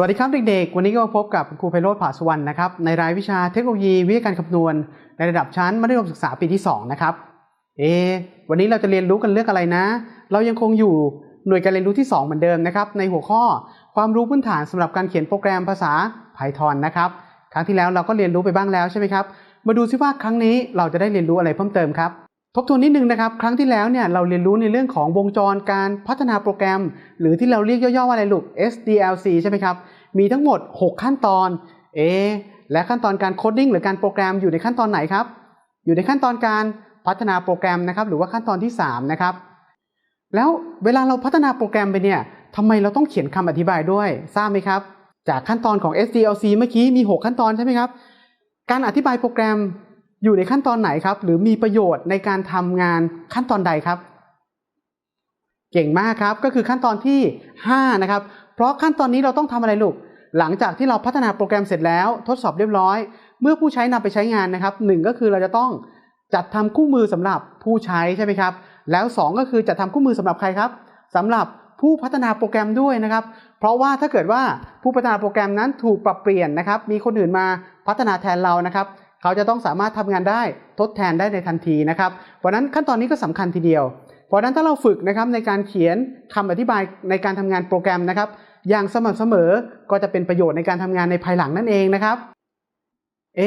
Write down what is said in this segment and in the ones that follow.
สวัสดีครับเด็กๆ วันนี้ก็มาพบกับครูไพโรธผาสุวรรณนะครับในรายวิชาเทคโนโลยีวิทยาการคำนวณ ในระดับชั้นมัธยมศึกษาปีที่ 2 นะครับ เอ วันนี้เราจะเรียนรู้กันเรื่องอะไรนะ เรายังคงอยู่หน่วยการเรียนรู้ที่ 2 เหมือนเดิมนะครับ ในหัวข้อความรู้พื้นฐานสำหรับการเขียนโปรแกรมภาษา Python นะครับครั้งที่แล้วเราก็เรียนรู้ไปบ้างแล้วใช่ไหมครับ มาดูซิว่าครั้งนี้เราจะได้เรียนรู้อะไรเพิ่มเติมครับ ทบทวนนิดนึงนะครับ ครั้งที่แล้วเนี่ยเราเรียนรู้ในเรื่องของวงจรการพัฒนาโปรแกรม หรือที่เราเรียกย่อๆว่าอะไรลูก SDLC ใช่ไหมครับ มีทั้งหมด 6 ขั้นตอน เอ และขั้นตอนการโคดดิ้งหรือการโปรแกรมอยู่ในขั้นตอนไหนครับ อยู่ในขั้นตอนการพัฒนาโปรแกรมนะครับ หรือว่าขั้นตอนที่ 3 นะครับ แล้วเวลาเราพัฒนาโปรแกรมไปเนี่ยทำไมเราต้องเขียนคำอธิบายด้วยทราบไหมครับ จากขั้นตอนของ SDLC เมื่อกี้มี 6 ขั้นตอนใช่ไหมครับ การอธิบายโปรแกรม อยู่ในขั้นตอนไหนครับ หรือมีประโยชน์ในการทำงานขั้นตอนใดครับ เก่งมากครับก็คือขั้นตอนที่5นะครับเพราะขั้นตอนนี้เราต้องทำอะไรลูก หลังจากที่เราพัฒนาโปรแกรมเสร็จแล้ว ทดสอบเรียบร้อย เมื่อผู้ใช้นำไปใช้งานนะครับหนึ่งก็คือเราจะต้องจัดทำคู่มือสำหรับผู้ใช้ใช่ไหมครับ แล้ว 2 ก็คือจัดทำคู่มือสำหรับใครครับสำหรับผู้พัฒนาโปรแกรมด้วยนะครับ เพราะว่าถ้าเกิดว่าผู้พัฒนาโปรแกรมนั้นถูกปรับเปลี่ยนนะครับ มีคนอื่นมาพัฒนาแทนเรานะครับ เขาจะต้องสามารถทำงานได้ทดแทนได้ในทันทีนะครับเพราะนั้นขั้นตอนนี้ก็สำคัญทีเดียว เพราะนั้นถ้าเราฝึกนะครับในการเขียนคำอธิบายในการทำงานโปรแกรมนะครับ อย่างสม่ำเสมอก็จะเป็นประโยชน์ในการทำงานในภายหลังนั่นเองนะครับเอ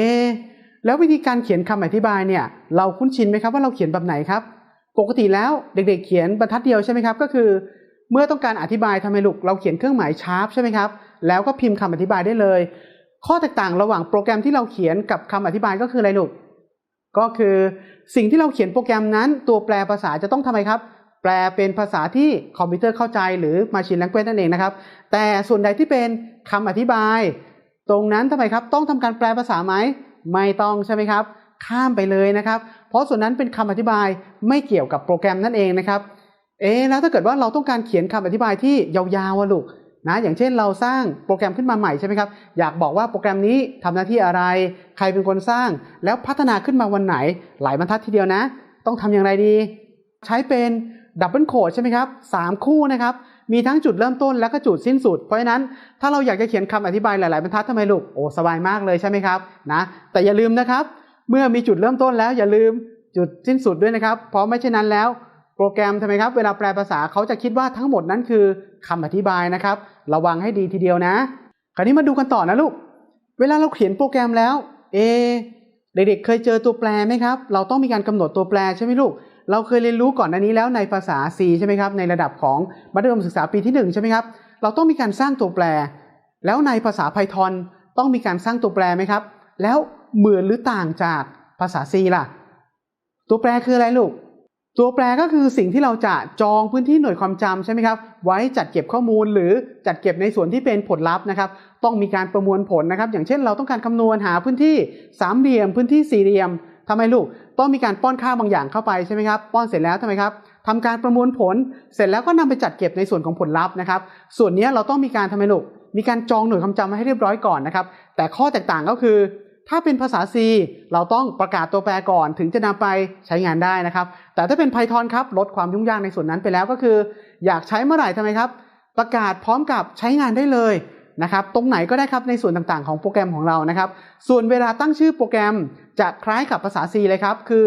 แล้ววิธีการเขียนคำอธิบายเนี่ยเราคุ้นชินไหมครับว่าเราเขียนแบบไหนครับ ปกติแล้วเด็กๆ เขียนบรรทัดเดียวใช่ไหมครับก็คือ เมื่อต้องการอธิบายทำไมลูกเราเขียนเครื่องหมายชาร์ปใช่ไหมครับแล้วก็พิมพ์คำอธิบายได้เลย ข้อแตกต่างระหว่างโปรแกรมที่เราเขียนกับคำอธิบายก็คืออะไรลูก ก็คือสิ่งที่เราเขียนโปรแกรมนั้น ตัวแปลภาษาจะต้องทำไมครับ แปลเป็นภาษาที่คอมพิวเตอร์เข้าใจหรือ Machine Language นั่นเองนะครับ แต่ส่วนใดที่เป็นคำอธิบาย ตรงนั้นทำไมครับต้องทำการแปลภาษาไหมไม่ต้องใช่ไหมครับข้ามไปเลยนะครับ เพราะส่วนนั้นเป็นคำอธิบายไม่เกี่ยวกับโปรแกรมนั่นเองนะครับ เอ๊แล้วถ้าเกิดว่าเราต้องการเขียนคำอธิบายที่ยาวๆอะลูก นะอย่างเช่นเราสร้างโปรแกรมขึ้นมาใหม่ใช่ไหมครับอยากบอกว่าโปรแกรมนี้ทำหน้าที่อะไร ใครเป็นคนสร้าง แล้วพัฒนาขึ้นมาวันไหน หลายบรรทัดทีเดียวนะ ต้องทำอย่างไรดี ใช้เป็นดับเบิลโคดใช่ไหมครับสามคู่นะครับมีทั้งจุดเริ่มต้นและก็จุดสิ้นสุด เพราะฉะนั้นถ้าเราอยากจะเขียนคำอธิบายหลาย ๆ บรรทัดทำไมลูกโอ้สบายมากเลยใช่ไหมครับนะแต่อย่าลืมนะครับ เมื่อมีจุดเริ่มต้นแล้วอย่าลืมจุดสิ้นสุดด้วยนะครับ เพราะไม่เช่นนั้นแล้ว รแกรมทำไมครับเวลาแปลภาษาเขาจะคิดว่าทั้งหมดนั้นคือคำอธิบายนะครับ ระวังให้ดีทีเดียวนะ คราวนี้มาดูกันต่อนะลูก เวลาเราเขียนโปรแกรมแล้ว เอ เด็กๆ เคยเจอตัวแปรไหมครับ เราต้องมีการกำหนดตัวแปรใช่ไหมลูก เราเคยเรียนรู้ก่อนหน้านี้แล้วในภาษา C ใช่ไหมครับ ในระดับของมัธยมศึกษาปีที่ 1 ใช่ไหมครับ เราต้องมีการสร้างตัวแปร แล้วในภาษา Python ต้องมีการสร้างตัวแปรไหมครับ แล้วเหมือนหรือต่างจากภาษา C ล่ะ ตัวแปรคืออะไรลูก ตัวแปรก็คือสิ่งที่เราจะจองพื้นที่หน่วยความจำใช่ไหมครับ ไว้จัดเก็บข้อมูลหรือจัดเก็บในส่วนที่เป็นผลลัพธ์นะครับ ต้องมีการประมวลผลนะครับ อย่างเช่นเราต้องการคำนวณหาพื้นที่สามเหลี่ยม พื้นที่สี่เหลี่ยมทำไมลูก ต้องมีการป้อนค่าบางอย่างเข้าไปใช่ไหมครับ ป้อนเสร็จแล้วทำไมครับทำการประมวลผล เสร็จแล้วก็นำไปจัดเก็บในส่วนของผลลัพธ์นะครับ ส่วนนี้เราต้องมีการทำไมลูก มีการจองหน่วยความจำให้เรียบร้อยก่อนนะครับ แต่ข้อแตกต่างก็คือ ถ้าเป็นภาษา C เราต้องประกาศตัวแปรก่อนถึงจะนำไปใช้งานได้นะครับ แต่ถ้าเป็น Python ครับลดความยุ่งยากในส่วนนั้นไปแล้วก็คือ อยากใช้เมื่อไหร่ทำไมครับ ประกาศพร้อมกับใช้งานได้เลยนะครับตรงไหนก็ได้ครับในส่วนต่างๆ ของโปรแกรมของเรานะครับ ส่วนเวลาตั้งชื่อโปรแกรมจะคล้ายกับภาษา C เลยครับ คือ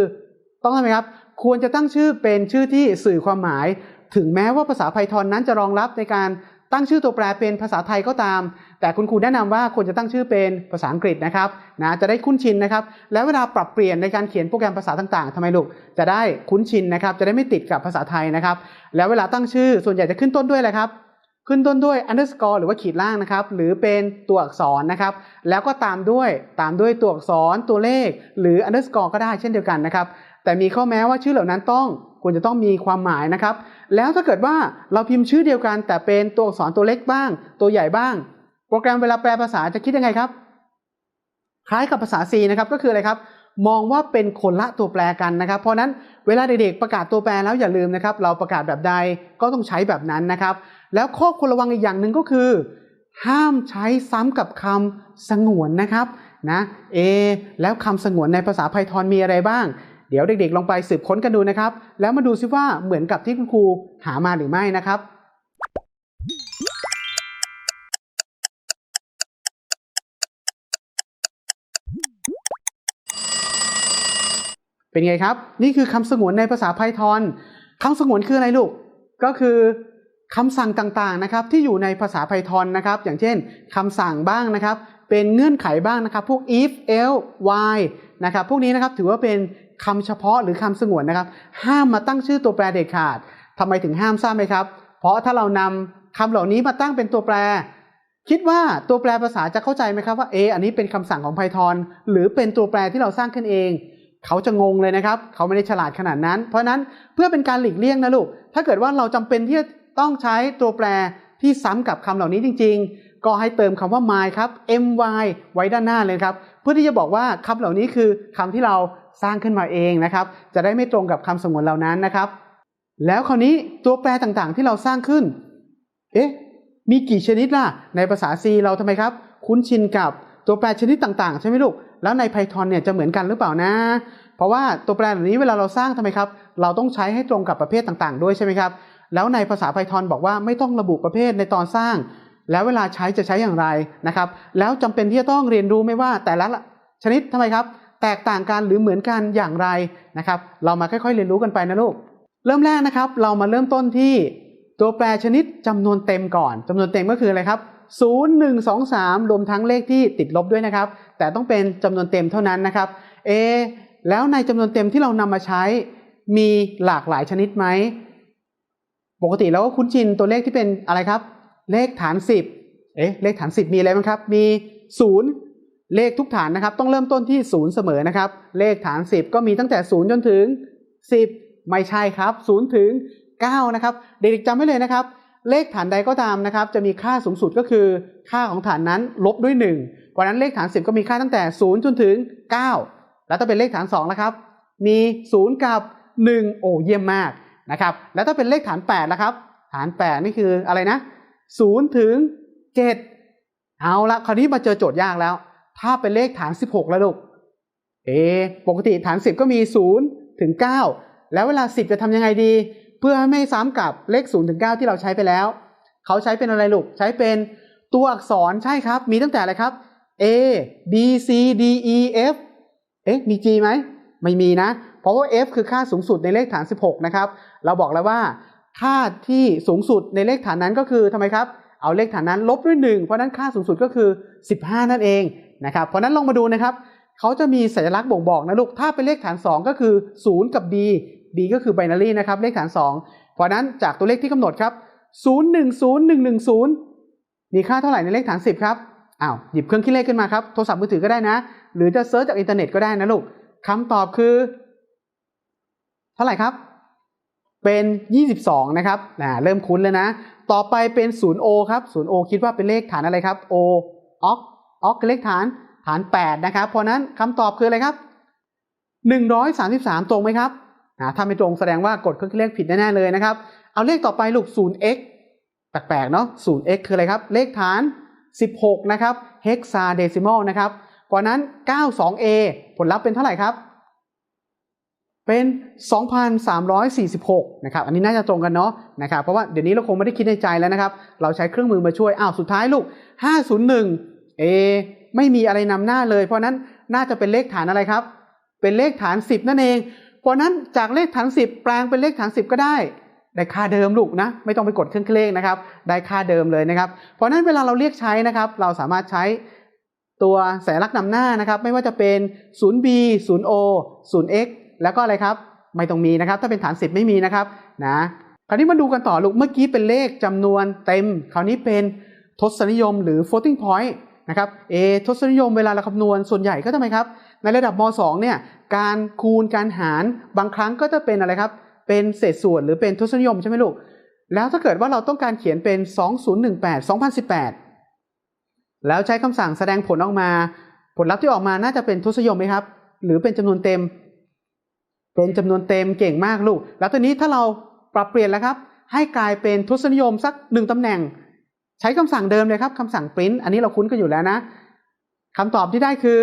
ต้องทำไมครับ ควรจะตั้งชื่อเป็นชื่อที่สื่อความหมาย ถึงแม้ว่าภาษา Python นั้นจะรองรับในการ ตั้งชื่อตัวแปรเป็นภาษาไทยก็ตาม แต่คุณครูแนะนำว่าควรจะตั้งชื่อเป็นภาษาอังกฤษนะครับนะจะได้คุ้นชินนะครับแล้วเวลาปรับเปลี่ยนในการเขียนโปรแกรมภาษาต่างๆทำไมลูกจะได้คุ้นชินนะครับจะได้ไม่ติดกับภาษาไทยนะครับแล้วเวลาตั้งชื่อส่วนใหญ่จะขึ้นต้นด้วยอะไรครับขึ้นต้นด้วย underscore หรือว่าขีดล่างนะครับ หรือเป็นตัวอักษรนะครับ แล้วก็ตามด้วยตามด้วยตัวอักษรตัวเลข หรือ underscore ก็ได้เช่นเดียวกันนะครับ แต่มีข้อแม้ว่าชื่อเหล่านั้นต้องควรจะต้องมีความหมายนะครับ แล้วถ้าเกิดว่าเราพิมพ์ชื่อเดียวกัน แต่เป็นตัวอักษรตัวเล็กบ้าง ตัวใหญ่บ้าง โปรแกรมเวลาแปลภาษาจะคิดยังไงครับ คล้ายกับภาษา C นะครับก็คืออะไรครับ มองว่าเป็นคนละตัวแปรกันนะครับ เพราะนั้นเวลาเด็กๆประกาศตัวแปรแล้วอย่าลืมนะครับ เราประกาศแบบใดก็ต้องใช้แบบนั้นนะครับ แล้วข้อควรระวังอีกอย่างหนึ่งก็คือ ห้ามใช้ซ้ำกับคำสงวนนะครับนะเอแล้วคำสงวนในภาษาไพทอนมีอะไรบ้าง เดี๋ยวเด็กๆ ลองไปสืบค้นกันดูนะครับ แล้วมาดูซิว่าเหมือนกับที่คุณครูหามาหรือไม่นะครับเป็นไงครับ นี่คือคำสงวนในภาษาไพทอนคำสงวนคืออะไรลูก ก็คือคำสั่งต่างๆนะครับที่อยู่ในภาษาไพทอนนะครับ อย่างเช่นคำสั่งบ้างนะครับ เป็นเงื่อนไขบ้างนะครับ พวก if else while นะครับ พวกนี้นะครับถือว่าเป็น คำเฉพาะหรือคำสงวนนะครับ ห้ามมาตั้งชื่อตัวแปรเด็ดขาดทำไมถึงห้ามทราบไหมครับ เพราะถ้าเรานำคำเหล่านี้มาตั้งเป็นตัวแปร คิดว่าตัวแปรภาษาจะเข้าใจไหมครับว่าเอออันนี้เป็นคำสั่งของ Python หรือเป็นตัวแปรที่เราสร้างขึ้นเอง เขาจะงงเลยนะครับ เขาไม่ได้ฉลาดขนาดนั้น เพราะฉะนั้นเพื่อเป็นการหลีกเลี่ยงนะลูกถ้าเกิดว่าเราจำเป็นที่จะต้องใช้ตัวแปรที่ซ้ำกับคำเหล่านี้จริง ๆ ก็ให้เติมคำว่า my ครับ my ไว้ด้านหน้าเลยครับ เพื่อที่จะบอกว่าคำเหล่านี้คือคำที่เรา สร้างขึ้นมาเองนะครับ จะได้ไม่ตรงกับคำสงวนเหล่านั้นนะครับ แล้วคราวนี้ตัวแปรต่างๆ ที่เราสร้างขึ้น เอ๊ะ มีกี่ชนิดล่ะ ในภาษา C เราทำไมครับ คุ้นชินกับตัวแปรชนิดต่างๆ ใช่ไหมลูก แล้วใน Python เนี่ยจะเหมือนกันหรือเปล่านะ เพราะว่าตัวแปรเหล่านี้เวลาเราสร้างทำไมครับ เราต้องใช้ให้ตรงกับประเภทต่างๆ ด้วยใช่ไหมครับ แล้วในภาษา Python บอกว่าไม่ต้องระบุประเภทในตอนสร้าง แล้วเวลาใช้จะใช้อย่างไรนะครับ แล้วจำเป็นที่จะต้องเรียนรู้ไหมว่าแต่ละชนิดทำไมครับ แตกต่างกันหรือเหมือนกันอย่างไรนะครับ เรามาค่อยๆ เรียนรู้กันไปนะลูก เริ่มแรกนะครับ เรามาเริ่มต้นที่ตัวแปรชนิดจำนวนเต็มก่อนจำนวนเต็มก็คืออะไรครับ0 1 2 3 รวมทั้งเลขที่ติดลบด้วยนะครับ แต่ต้องเป็นจำนวนเต็มเท่านั้นนะครับ เอ แล้วในจำนวนเต็มที่เรานำมาใช้ มีหลากหลายชนิดไหม ปกติเราก็คุ้นชินตัวเลขที่เป็นอะไรครับ เลขฐาน 10 เอ๊ะ เลขฐาน 10 มีอะไรบ้างครับ มี 0 เลขทุกฐานนะครับต้องเริ่มต้นที่ 0 เสมอนะครับ เลขฐาน 10 ก็มีตั้งแต่ 0 จนถึง 10 ไม่ใช่ครับ 0 ถึง 9 นะครับ เด็กๆจำไว้เลยนะครับ เลขฐานใดก็ตามนะครับ จะมีค่าสูงสุดก็คือค่าของฐานนั้นลบด้วย 1 เพราะนั้นเลขฐาน 10 ก็มีค่าตั้งแต่ 0 จนถึง 9 แล้วถ้าเป็นเลขฐาน2นะครับ มี 0 กับ 1 โอ้เยี่ยมมากนะครับ แล้วถ้าเป็นเลขฐาน8นะครับ ฐาน 8 นี่คืออะไรนะ 0 ถึง 7 เอาละคราวนี้มาเจอโจทย์ยากแล้ว ถ้าเป็นเลขฐาน 16 แล้วลูก เอ ปกติฐาน 10 ก็มี 0 ถึง 9 แล้วเวลา 10 จะทำยังไงดี เพื่อไม่ซ้ำกับเลข 0 ถึง 9 ที่เราใช้ไปแล้ว เขาใช้เป็นอะไรลูก ใช้เป็นตัวอักษรใช่ครับ มีตั้งแต่อะไรครับ A B C D E F เอ๊ะ มี G ไหม ไม่มีนะ เพราะว่า F คือค่าสูงสุดในเลขฐาน 16 นะครับ เราบอกแล้วว่า ค่าที่สูงสุดในเลขฐานนั้นก็คือทำไมครับ เอาเลขฐานนั้นลบด้วย 1 เพราะนั้นค่าสูงสุดก็คือ 15 นั่นเอง นะครับเพราะนั้นลองมาดูนะครับเขาจะมีสัญลักษณ์บ่งบอกนะลูกถ้าเป็นเลขฐาน 2 ก็คือ 0 กับ B B ก็คือ binary นะครับเลขฐาน 2 เพราะนั้นจากตัวเลขที่กำหนดครับ 010110 มีค่าเท่าไหร่ในเลขฐาน 10 ครับอ้าวหยิบเครื่องคิดเลขขึ้นมาครับโทรศัพท์มือถือก็ได้นะ หรือจะเซิร์ชจากอินเทอร์เน็ตก็ได้นะลูกคำตอบคือ เท่าไหร่ครับ เป็น 22 นะครับนะเริ่มคุ้นแล้วนะ ต่อไปเป็น 0O ครับ 0O คิดว่าเป็นเลขฐานอะไรครับ O ออก ออกเลขฐานฐาน 8 นะครับ เพราะนั้นคำตอบคืออะไรครับ 133 ตรงไหมครับนะถ้าไม่ตรงแสดงว่ากดเครื่องคิดเลขผิดแน่ๆเลยนะครับ เอาเลขต่อไปลูก 0x แปลกๆเนาะ 0x คืออะไรครับ เลขฐาน 16 นะครับ hexadecimal นะครับ เพราะนั้น 92a ผลลัพธ์เป็นเท่าไหร่ครับ เป็น 2,346 นะครับ อันนี้น่าจะตรงกันเนาะนะครับ เพราะว่าเดี๋ยวนี้เราคงไม่ได้คิดในใจแล้วนะครับ เราใช้เครื่องมือมาช่วย อ้าว สุดท้ายลูก 501 เอไม่มีอะไรนำหน้าเลย เพราะนั้นน่าจะเป็นเลขฐานอะไรครับ เป็นเลขฐาน 10 นั่นเอง เพราะนั้นจากเลขฐาน 10 แปลงเป็นเลขฐาน 10 ก็ได้ ได้ค่าเดิมลูกนะ ไม่ต้องไปกดเครื่องคิดเลขนะครับ ได้ค่าเดิมเลยนะครับ เพราะนั้นเวลาเราเรียกใช้นะครับ เราสามารถใช้ตัวสัญลักษณ์นำหน้านะครับ ไม่ว่าจะเป็น 0b 0o 0x แล้วก็อะไรครับ ไม่ต้องมีนะครับ ถ้าเป็นฐาน 10 ไม่มีนะครับนะคราวนี้มาดูกันต่อลูกเมื่อกี้เป็นเลขจำนวนเต็ม คราวนี้เป็นทศนิยมหรือ floating point นะครับเอทศนิยมเวลาเราคำนวณส่วนใหญ่ก็ทำไมครับ ในระดับม 2 เนี่ย การคูณการหารบางครั้งก็จะเป็นอะไรครับ เป็นเศษส่วนหรือเป็นทศนิยมใช่ไหมลูก แล้วถ้าเกิดว่าเราต้องการเขียนเป็น 2018 2018 แล้วใช้คำสั่งแสดงผลออกมา ผลลัพธ์ที่ออกมาน่าจะเป็นทศนิยมไหมครับ หรือเป็นจำนวนเต็ม เป็นจำนวนเต็มเก่งมากลูก แล้วตอนนี้ถ้าเราปรับเปลี่ยนแล้วครับ ให้กลายเป็นทศนิยมสักหนึ่งตำแหน่ง ใช้คำสั่งเดิมเลยครับคำสั่ง print อันนี้เราคุ้นกันอยู่แล้วนะคำตอบที่ได้คือ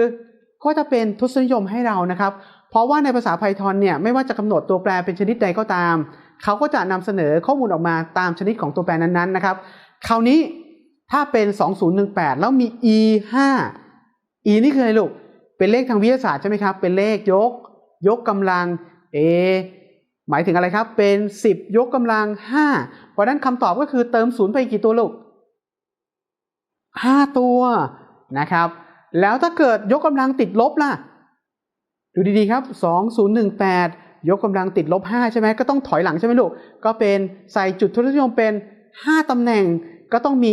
ก็จะเป็นทศนิยมให้เรานะครับ เพราะว่าในภาษา Python เนี่ยไม่ว่าจะกำหนดตัวแปรเป็นชนิดใดก็ตาม เขาก็จะนำเสนอข้อมูลออกมาตามชนิดของตัวแปรนั้นๆนะครับ คราวนี้ถ้าเป็น 2018 แล้วมี e 5 e นี่คืออะไรลูก เป็นเลขทางวิทยาศาสตร์ใช่ไหมครับ เป็นเลขยก ยกกำลัง A หมายถึงอะไรครับ เป็น 10 ยกกำลัง 5 เพราะฉะนั้นคำตอบก็คือเติมศูนย์ไปกี่ตัวลูก 5 ตัวนะครับ แล้วถ้าเกิดยกกำลังติดลบล่ะ ดูดีๆครับ 2018 ยกกำลังติดลบ 5 ใช่ไหมก็ต้องถอยหลังใช่ไหมลูก ก็เป็นใส่จุดทศนิยมเป็น 5ตำแหน่งก็ต้องมี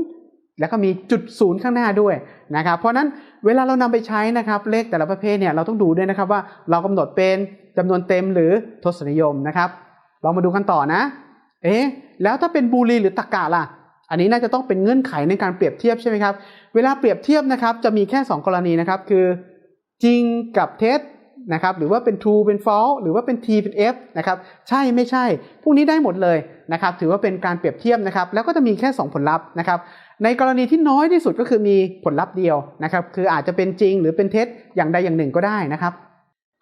0 แล้วก็มีจุดศูนย์ข้างหน้าด้วยนะครับ เพราะนั้นเวลาเรานำไปใช้นะครับเลขแต่ละประเภทเนี่ยเราต้องดูด้วยนะครับว่าเรากำหนดเป็นจำนวนเต็มหรือทศนิยมนะครับ เรามาดูกันต่อนะ เอ๊ะแล้วถ้าเป็นบูลีหรือตรรกะล่ะ อันนี้น่าจะต้องเป็นเงื่อนไขในการเปรียบเทียบใช่ไหมครับ เวลาเปรียบเทียบนะครับจะมีแค่ 2 กรณีนะครับ คือจริงกับเท็จนะครับหรือว่าเป็น true เป็น false หรือว่าเป็น t เป็น f นะครับใช่ไม่ใช่ พวกนี้ได้หมดเลยนะครับถือว่าเป็นการเปรียบเทียบนะครับ แล้วก็จะมีแค่ 2 ผลลัพธ์นะครับในกรณีที่น้อยที่สุดก็คือมีผลลัพธ์เดียวนะครับคืออาจจะเป็นจริงหรือเป็นเท็จอย่างใดอย่างหนึ่งก็ได้นะครับ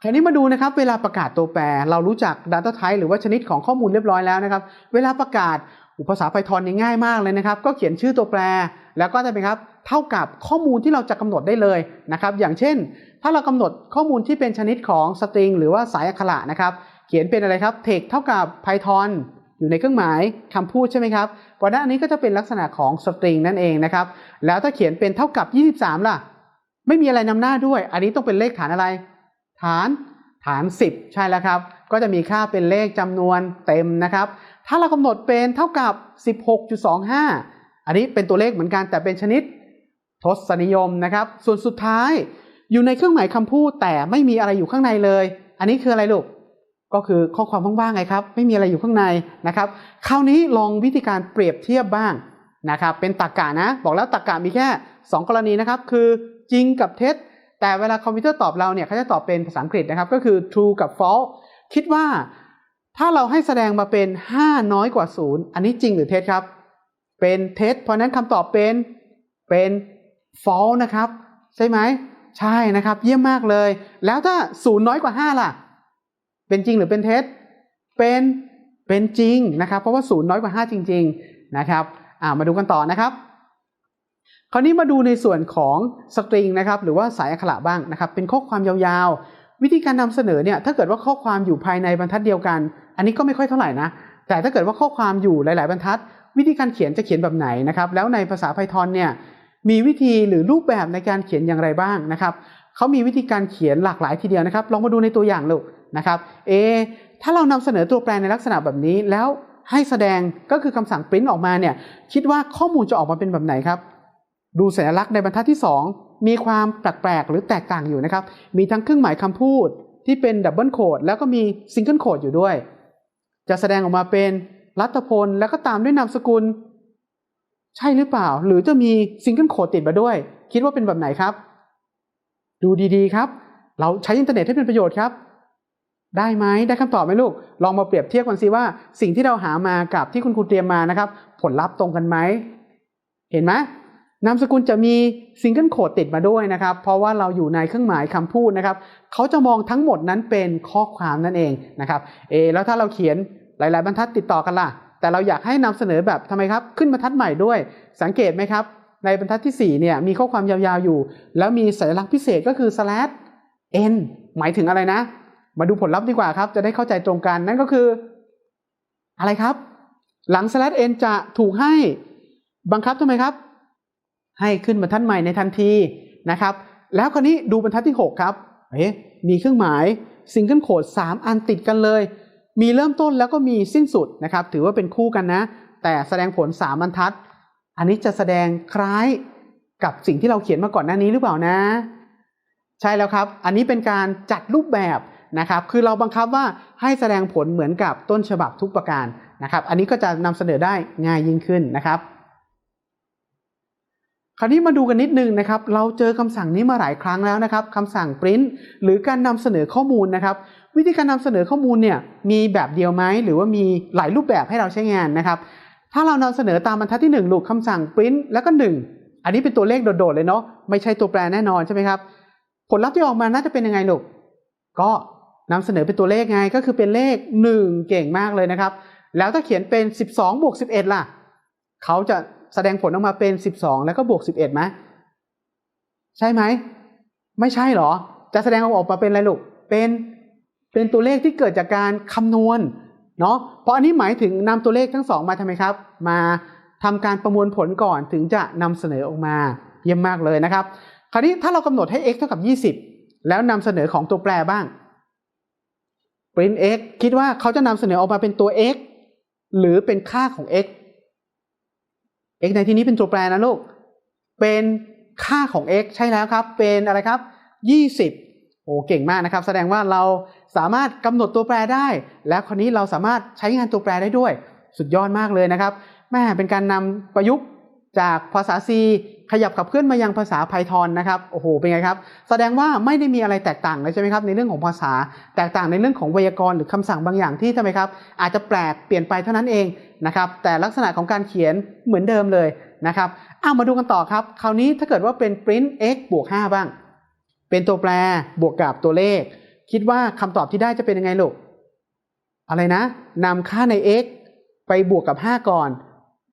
คราวนี้มาดูนะครับเวลาประกาศตัวแปร เรารู้จัก Data Type หรือว่าชนิดของข้อมูลเรียบร้อยแล้วนะครับ เวลาประกาศ อุปภาษาไพทอนนี่ง่ายมากเลยนะครับ ก็เขียนชื่อตัวแปร แล้วก็จะเป็นครับเท่ากับข้อมูลที่เราจะกำหนดได้เลยนะครับ อย่างเช่น ถ้าเรากำหนดข้อมูลที่เป็นชนิดของสตริงหรือว่าสายอักขระนะครับ เขียนเป็นอะไรครับ text เท่ากับ Python อยู่ในเครื่องหมายคำพูดใช่ไหมครับเพราะนั้นอันนี้ก็จะเป็นลักษณะของสตริงนั่นเองนะครับ แล้วถ้าเขียนเป็นเท่ากับ 23 ล่ะ ไม่มีอะไรนำหน้าด้วย อันนี้ต้องเป็นเลขฐานอะไร ฐาน ฐาน 10 ใช่แล้วครับ ก็จะมีค่าเป็นเลขจำนวนเต็มนะครับ ถ้าเรากำหนดเป็นเท่ากับ 16.25 อันนี้เป็นตัวเลขเหมือนกันแต่เป็นชนิดทศนิยมนะครับ ส่วนสุดท้ายอยู่ในเครื่องหมายคำพูดแต่ไม่มีอะไรอยู่ข้างในเลย อันนี้คืออะไรลูก ก็คือข้อความว่างๆไงครับ ไม่มีอะไรอยู่ข้างในนะครับ คราวนี้ลองวิธีการเปรียบเทียบบ้างนะครับ เป็นตรรกะนะ บอกแล้วตรรกะมีแค่ 2 กรณีนะครับ คือจริงกับเท็จ แต่เวลาคอมพิวเตอร์ตอบเราเนี่ยเขาจะตอบเป็นภาษาอังกฤษนะครับ ก็คือ true กับ false คิดว่า ถ้าเราให้แสดงมาเป็น 5 น้อยกว่า 0 อันนี้จริงหรือเท็จครับ เป็นเท็จ เพราะนั้นคำตอบเป็นเป็น false นะครับ ใช่ไหม ใช่นะครับ เยี่ยมมากเลย แล้วถ้า 0 น้อยกว่า 5 ล่ะ เป็นจริงหรือเป็นเท็จ เป็นเป็นจริงนะครับ เพราะว่า 0 น้อยกว่า 5 จริง ๆ นะครับมาดูกันต่อนะครับคราวนี้มาดูในส่วนของสตริงนะครับหรือว่าสายอักขระบ้างนะครับ เป็นข้อความยาวๆ วิธีการนำเสนอเนี่ยถ้าเกิดว่าข้อความอยู่ภายในบรรทัดเดียวกัน อันนี้ก็ไม่ค่อยเท่าไหร่นะ แต่ถ้าเกิดว่าข้อความอยู่หลาย ๆ บรรทัด วิธีการเขียนจะเขียนแบบไหนนะครับ แล้วในภาษา Python เนี่ยมีวิธีหรือรูปแบบในการเขียนอย่างไรบ้างนะครับเขามีวิธีการเขียนหลากหลายทีเดียวนะครับ ลองมาดูในตัวอย่างลูกนะครับเอถ้าเรานำเสนอตัวแปรในลักษณะแบบนี้ แล้วให้แสดงก็คือคำสั่งปริ้นออกมาเนี่ยคิดว่าข้อมูลจะออกมาเป็นแบบไหนครับ ดูสัญลักษณ์ในบรรทัดที่ 2 มีความแปลกๆหรือแตกต่างอยู่นะครับ มีทั้งเครื่องหมายคำพูดที่เป็นดับเบิลโคดแล้วก็มีซิงเกิลโคดอยู่ด้วย จะแสดงออกมาเป็นรัตพลแล้วก็ตามด้วยนามสกุล ใช่หรือเปล่า หรือจะมีซิงเกิลโคดติดมาด้วย คิดว่าเป็นแบบไหนครับ ดูดีๆครับ เราใช้อินเทอร์เน็ตให้เป็นประโยชน์ครับ ได้ไหมได้คำตอบไหมลูก ลองมาเปรียบเทียบกันสิว่า สิ่งที่เราหามากับที่คุณครูเตรียมมานะครับ ผลลัพธ์ตรงกันไหมเห็นไหม นามสกุลจะมีซิงเกิลโคดติดมาด้วยนะครับ เพราะว่าเราอยู่ในเครื่องหมายคำพูดนะครับ เขาจะมองทั้งหมดนั้นเป็นข้อความนั่นเองนะครับ เอ แล้วถ้าเราเขียนหลาย ๆ บรรทัดติดต่อกันล่ะ แต่เราอยากให้นำเสนอแบบทำไมครับ ขึ้นบรรทัดใหม่ด้วย สังเกตไหมครับ ในบรรทัดที่4เนี่ยมีข้อความยาวๆอยู่ แล้วมีสัญลักษณ์พิเศษก็คือ slash n หมายถึงอะไรนะ มาดูผลลัพธ์ดีกว่าครับ จะได้เข้าใจตรงกัน นั่นก็คือ อะไรครับ หลัง slash n จะถูกให้บังคับทำไมครับ ให้ขึ้นบรรทัดใหม่ในทันทีนะครับ แล้วคราวนี้ดูบรรทัดที่ 6 ครับเอ๊ะมีเครื่องหมายซิงเกิลโคด3อันติดกันเลย มีเริ่มต้นแล้วก็มีสิ้นสุดนะครับ ถือว่าเป็นคู่กันนะ แต่แสดงผล 3 บรรทัด อันนี้จะแสดงคล้ายกับสิ่งที่เราเขียนมาก่อนหน้านี้หรือเปล่านะ ใช่แล้วครับ อันนี้เป็นการจัดรูปแบบนะครับ คือเราบังคับว่าให้แสดงผลเหมือนกับต้นฉบับทุกประการนะครับ อันนี้ก็จะนำเสนอได้ง่ายยิ่งขึ้นนะครับ คราวนี้มาดูกันนิดนึงนะครับ เราเจอคำสั่งนี้มาหลายครั้งแล้วนะครับคำสั่ง print หรือการนำเสนอข้อมูลนะครับ วิธีการนำเสนอข้อมูลเนี่ยมีแบบเดียวไหมหรือว่ามีหลายรูปแบบให้เราใช้งานนะครับ ถ้าเรานำเสนอตามบรรทัดที่ 1 ลูกคำสั่ง print แล้วก็ 1 อันนี้เป็นตัวเลขโดดๆเลยเนาะไม่ใช่ตัวแปรแน่นอนใช่ไหมครับ ผลลัพธ์ที่ออกมาน่าจะเป็นยังไงลูกก็นำเสนอเป็นตัวเลขไงก็คือเป็นเลข 1 เก่งมากเลยนะครับ แล้วถ้าเขียนเป็น 12บวก11 ล่ะเขาจะ แสดงผลออกมาเป็น 12 แล้วก็บวก 11ไหมใช่ไหม ไม่ใช่หรอ จะแสดงออกมาเป็นอะไรลูก เป็นเป็นตัวเลขที่เกิดจากการคำนวณเนาะเพราะอันนี้หมายถึงนำตัวเลขทั้งสองมาทำไมครับ มาทำการประมวลผลก่อนถึงจะนำเสนอออกมาเยี่ยมมากเลยนะครับ คราวนี้ถ้าเรากำหนดให้ x เท่ากับ 20 แล้วนำเสนอของตัวแปรบ้าง print x คิดว่าเขาจะนำเสนอออกมาเป็นตัว x หรือเป็นค่าของ x x ในที่นี้เป็นตัวแปรนะลูก เป็นค่าของ x ใช่แล้วครับ เป็นอะไรครับ 20 โอ้เก่งมากนะครับ แสดงว่าเราสามารถกำหนดตัวแปรได้ แล้วคราวนี้เราสามารถใช้งานตัวแปรได้ด้วย สุดยอดมากเลยนะครับแม่เป็นการนำประยุกต์จากภาษา C ขยับขับเคลื่อนมายังภาษา Python นะครับ โอ้โห เป็นไงครับ แสดงว่าไม่ได้มีอะไรแตกต่างเลยใช่ไหมครับ ในเรื่องของภาษา แตกต่างในเรื่องของไวยากรณ์หรือคำสั่งบางอย่างที่ทำไมครับ อาจจะแปลกเปลี่ยนไปเท่านั้นเอง นะครับแต่ลักษณะของการเขียนเหมือนเดิมเลยนะครับเอามาดูกันต่อครับ คราวนี้ถ้าเกิดว่าเป็น print x บวก5บ้าง เป็นตัวแปรบวกกับตัวเลข คิดว่าคำตอบที่ได้จะเป็นยังไงลูกอะไรนะนำค่าใน x ไปบวกกับ 5 ก่อน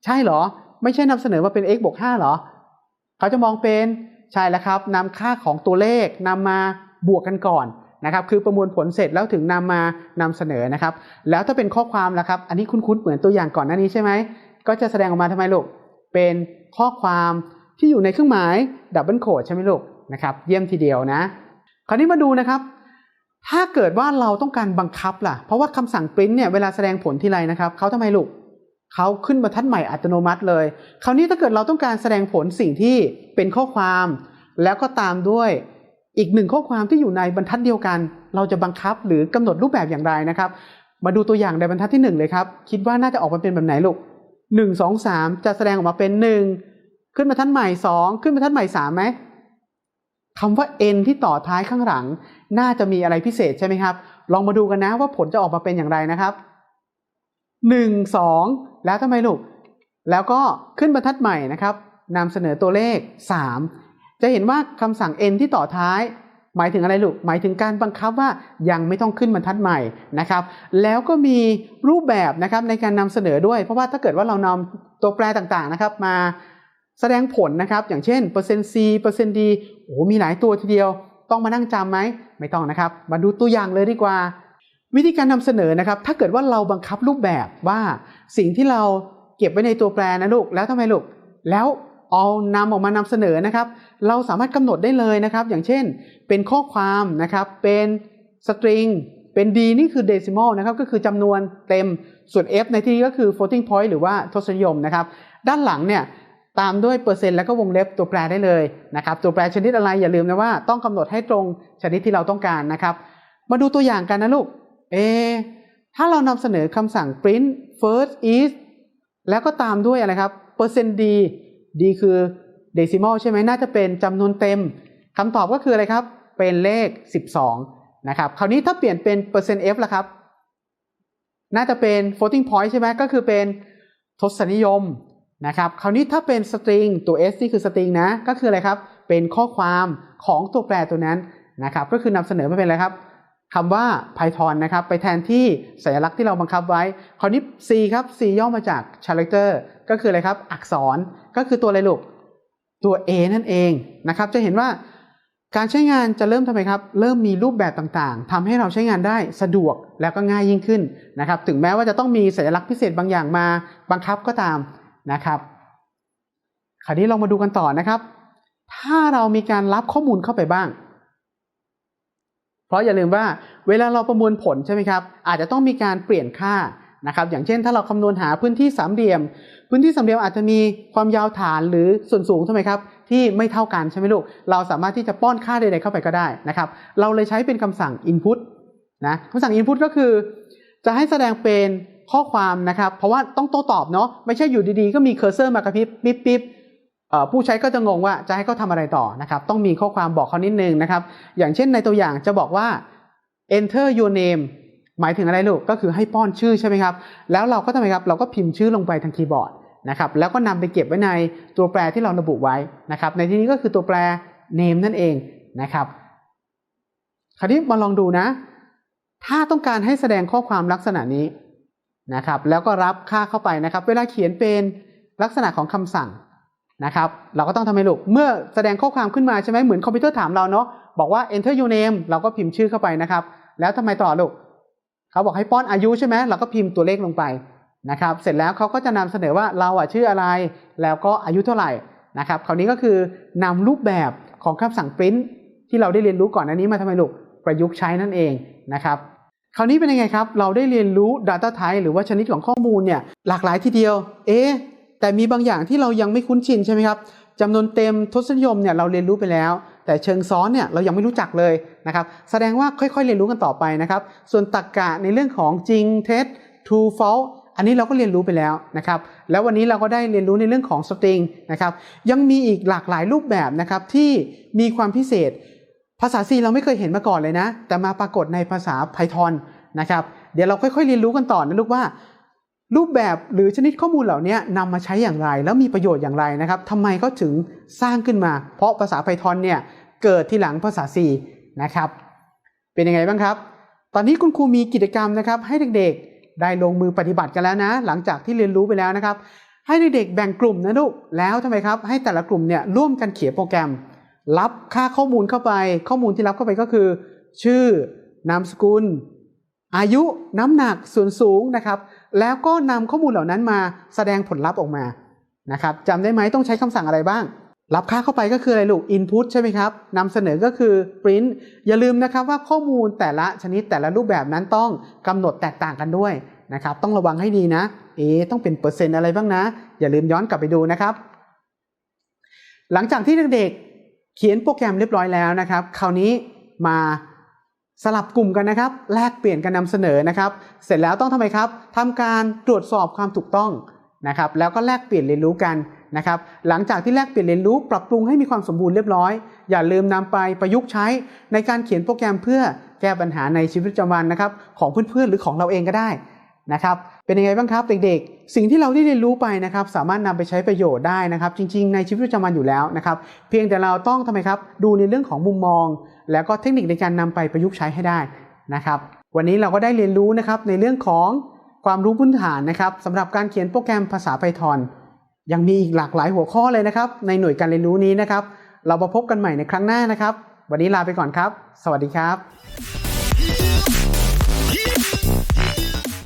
ใช่เหรอ ไม่ใช่นำเสนอว่าเป็น x บวก5เหรอ เขาจะมองเป็นใช่แล้วครับนำค่าของตัวเลขนำมาบวกกันก่อน นะครับคือประมวลผลเสร็จแล้วถึงนำมานำเสนอนะครับ แล้วถ้าเป็นข้อความล่ะครับ อันนี้คุ้นๆเหมือนตัวอย่างก่อนหน้านี้ใช่ไหมก็จะแสดงออกมาทำไมลูกเป็นข้อความที่อยู่ในเครื่องหมายดับเบิลโคดใช่ไหมลูกนะครับ เยี่ยมทีเดียวนะ คราวนี้มาดูนะครับ ถ้าเกิดว่าเราต้องการบังคับล่ะ เพราะว่าคำสั่ง print เนี่ยเวลาแสดงผลทีไรนะครับเขาทำไมลูกเขาขึ้นบรรทัดใหม่อัตโนมัติเลย คราวนี้ถ้าเกิดเราต้องการแสดงผลสิ่งที่เป็นข้อความ แล้วก็ตามด้วย อีกหนึ่งข้อความที่อยู่ในบรรทัดเดียวกัน เราจะบังคับหรือกำหนดรูปแบบอย่างไรนะครับ มาดูตัวอย่างในบรรทัดที่หนึ่งเลยครับ คิดว่าน่าจะออกมาเป็นแบบไหนลูกหนึ่งสองสามจะแสดงออกมาเป็นหนึ่งขึ้นบรรทัดใหม่สองขึ้นบรรทัดใหม่สามไหมคำว่า n ที่ต่อท้ายข้างหลัง น่าจะมีอะไรพิเศษใช่ไหมครับ ลองมาดูกันนะว่าผลจะออกมาเป็นอย่างไรนะครับหนึ่งสองแล้วทำไมลูก แล้วก็ขึ้นบรรทัดใหม่นะครับนำเสนอตัวเลข3 จะเห็นว่าคำสั่ง n ที่ต่อท้าย หมายถึงอะไรลูก หมายถึงการบังคับว่ายังไม่ต้องขึ้นบรรทัดใหม่นะครับ แล้วก็มีรูปแบบนะครับในการนำเสนอด้วย เพราะว่าถ้าเกิดว่าเรานำตัวแปรต่างๆนะครับมาแสดงผลนะครับ อย่างเช่นเปอร์เซ็นต์ c เปอร์เซ็นต์ d โอ้มีหลายตัวทีเดียว ต้องมานั่งจำไหม ไม่ต้องนะครับ มาดูตัวอย่างเลยดีกว่า วิธีการนำเสนอนะครับ ถ้าเกิดว่าเราบังคับรูปแบบว่าสิ่งที่เราเก็บไว้ในตัวแปรนะลูก แล้วทำไมลูก แล้ว เอานำออกมานำเสนอนะครับ เราสามารถกำหนดได้เลยนะครับ อย่างเช่น เป็นข้อความนะครับ เป็นสตริง เป็น d นี่คือ decimal นะครับ ก็คือจำนวนเต็ม ส่วน f ในที่นี้ก็คือ floating point หรือว่าทศนิยมนะครับ ด้านหลังเนี่ยตามด้วยเปอร์เซ็นต์แล้วก็วงเล็บตัวแปรได้เลยนะครับ ตัวแปรชนิดอะไรอย่าลืมนะว่าต้องกำหนดให้ตรงชนิดที่เราต้องการนะครับ มาดูตัวอย่างกันนะลูก เอ ถ้าเรานำเสนอคำสั่ง print first is แล้วก็ตามด้วยอะไรครับ d คือ decimal ใช่ไหมน่าจะเป็นจำนวนเต็มคำตอบก็คืออะไรครับ เป็นเลข 12 นะครับ คราวนี้ถ้าเปลี่ยนเป็นเปอร์เซ็นต์ f ล่ะครับ น่าจะเป็น floating point ใช่ไหมก็คือเป็นทศนิยมนะครับ คราวนี้ถ้าเป็น string ตัว s นี่คือ string นะ ก็คืออะไรครับ เป็นข้อความของตัวแปรตัวนั้นนะครับ ก็คือนำเสนอมาเป็นอะไรครับคำว่า Python นะครับ ไปแทนที่สัญลักษณ์ที่เราบังคับไว้ คราวนี้ C ครับ C ย่อมาจาก character ก็คืออะไรครับ อักษรก็คือตัวอะไรลูก ตัว A นั่นเองนะครับ จะเห็นว่าการใช้งานจะเริ่มทำไมครับ เริ่มมีรูปแบบต่างๆทำให้เราใช้งานได้สะดวกแล้วก็ง่ายยิ่งขึ้นนะครับ ถึงแม้ว่าจะต้องมีสัญลักษณ์พิเศษบางอย่างมาบังคับก็ตามนะครับ คราวนี้เรามาดูกันต่อนะครับ ถ้าเรามีการรับข้อมูลเข้าไปบ้าง เพราะอย่าลืมว่าเวลาเราประมวลผลใช่ไหมครับ อาจจะต้องมีการเปลี่ยนค่า นะครับอย่างเช่นถ้าเราคำนวณหาพื้นที่สามเหลี่ยม พื้นที่สามเหลี่ยมอาจจะมีความยาวฐานหรือส่วนสูงใช่ไหมครับที่ไม่เท่ากันใช่ไหมลูก เราสามารถที่จะป้อนค่าใดๆเข้าไปก็ได้นะครับ เราเลยใช้เป็นคำสั่ง input นะคำสั่ง input ก็คือ จะให้แสดงเป็นข้อความนะครับ เพราะว่าต้องโต้ตอบเนาะไม่ใช่อยู่ดีๆ ก็มีเคอร์เซอร์มากระพริบปิ๊บปิ๊บผู้ใช้ก็จะงงว่าจะให้เขาทำอะไรต่อนะครับ ต้องมีข้อความบอกเขานิดนึงนะครับ อย่างเช่นในตัวอย่างจะบอกว่า enter your name หมายถึงอะไรลูกก็คือให้ป้อนชื่อใช่ไหมครับ แล้วเราก็ทำไมครับ เราก็พิมพ์ชื่อลงไปทางคีย์บอร์ดนะครับ แล้วก็นำไปเก็บไว้ในตัวแปรที่เราระบุไว้นะครับ ในที่นี้ก็คือตัวแปร name นั่นเองนะครับ คราวนี้มาลองดูนะ ถ้าต้องการให้แสดงข้อความลักษณะนี้นะครับ แล้วก็รับค่าเข้าไปนะครับ เวลาเขียนเป็นลักษณะของคำสั่งนะครับ เราก็ต้องทำให้ลูก เมื่อแสดงข้อความขึ้นมาใช่ไหมเหมือนคอมพิวเตอร์ถามเราเนาะ บอกว่า enter your name เราก็พิมพ์ชื่อเข้าไปนะครับ แล้วทำไมต่อลูก เขาบอกให้ป้อนอายุใช่ไหมเราก็พิมพ์ตัวเลขลงไปนะครับ เสร็จแล้วเขาก็จะนำเสนอว่าเราอะชื่ออะไร แล้วก็อายุเท่าไหร่นะครับ คราวนี้ก็คือนำรูปแบบของคำสั่ง print ที่เราได้เรียนรู้ก่อนอันนี้มาทำไมลูกประยุกต์ใช้นั่นเองนะครับคราวนี้เป็นยังไงครับ เราได้เรียนรู้ Data Type หรือว่าชนิดของข้อมูลเนี่ยหลากหลายทีเดียว เอ๊แต่มีบางอย่างที่เรายังไม่คุ้นชินใช่ไหมครับจำนวนเต็มทศนิยมเนี่ยเราเรียนรู้ไปแล้ว แต่เชิงซ้อนเนี่ยเรายังไม่รู้จักเลย นะครับแสดงว่าค่อยๆ เรียนรู้กันต่อไปนะครับ ส่วนตรรกะในเรื่องของจริงเท็จ true false อันนี้เราก็เรียนรู้ไปแล้วนะครับ แล้ววันนี้เราก็ได้เรียนรู้ในเรื่องของสตริงนะครับ ยังมีอีกหลากหลายรูปแบบนะครับที่มีความพิเศษ ภาษา C เราไม่เคยเห็นมาก่อนเลยนะ แต่มาปรากฏในภาษา Python นะครับ เดี๋ยวเราค่อยๆ เรียนรู้กันต่อนะลูกว่า รูปแบบหรือชนิดข้อมูลเหล่านี้นำมาใช้อย่างไร แล้วมีประโยชน์อย่างไรนะครับทำไมเขาถึงสร้างขึ้นมา เพราะภาษา Python เนี่ยเกิดที่หลังภาษา C นะครับ เป็นยังไงบ้างครับ ตอนนี้คุณครูมีกิจกรรมนะครับ ให้เด็กๆได้ลงมือปฏิบัติกันแล้วนะ หลังจากที่เรียนรู้ไปแล้วนะครับ ให้เด็กๆแบ่งกลุ่มนะลูกแล้วทำไมครับ ให้แต่ละกลุ่มเนี่ยร่วมกันเขียนโปรแกรม รับค่าข้อมูลเข้าไป ข้อมูลที่รับเข้าไปก็คือ ชื่อนามสกุล อายุน้ำหนักส่วนสูงนะครับ แล้วก็นำข้อมูลเหล่านั้นมาแสดงผลลัพธ์ออกมานะครับจำได้ไหมต้องใช้คำสั่งอะไรบ้าง รับค่าเข้าไปก็คืออะไรลูก input ใช่ไหมครับนำเสนอก็คือ print อย่าลืมนะครับว่าข้อมูลแต่ละชนิดแต่ละรูปแบบนั้นต้องกำหนดแตกต่างกันด้วยนะครับ ต้องระวังให้ดีนะ เอ๊ต้องเป็นเปอร์เซ็นต์อะไรบ้างนะ อย่าลืมย้อนกลับไปดูนะครับ หลังจากที่เด็กๆเขียนโปรแกรมเรียบร้อยแล้วนะครับ คราวนี้มาสลับกลุ่มกันนะครับ แลกเปลี่ยนกันนำเสนอนะครับ เสร็จแล้วต้องทำไมครับทำการตรวจสอบความถูกต้องนะครับ แล้วก็แลกเปลี่ยนเรียนรู้กัน นะครับหลังจากที่แลกเปลี่ยนเรียนรู้ปรับปรุงให้มีความสมบูรณ์เรียบร้อย อย่าลืมนำไปประยุกต์ใช้ในการเขียนโปรแกรมเพื่อแก้ปัญหาในชีวิตประจำวันนะครับของเพื่อนๆหรือของเราเองก็ได้นะครับเป็นยังไงบ้างครับเด็กๆ สิ่งที่เราได้เรียนรู้ไปนะครับสามารถนำไปใช้ประโยชน์ได้นะครับ จริง ๆ ในชีวิตประจำวันอยู่แล้วนะครับเพียงแต่เราต้องทำไมครับดูในเรื่องของมุมมอง แล้วก็เทคนิคในการนำไปประยุกต์ใช้ให้ได้นะครับวันนี้เราก็ได้เรียนรู้นะครับในเรื่องของความรู้พื้นฐานนะครับสำหรับการเขียนโปรแกรมภาษา Python ยังมีอีกหลากหลายหัวข้อเลยนะครับ ในหน่วยการเรียนรู้นี้นะครับ เรามาพบกันใหม่ในครั้งหน้านะครับ วันนี้ลาไปก่อนครับ สวัสดีครับ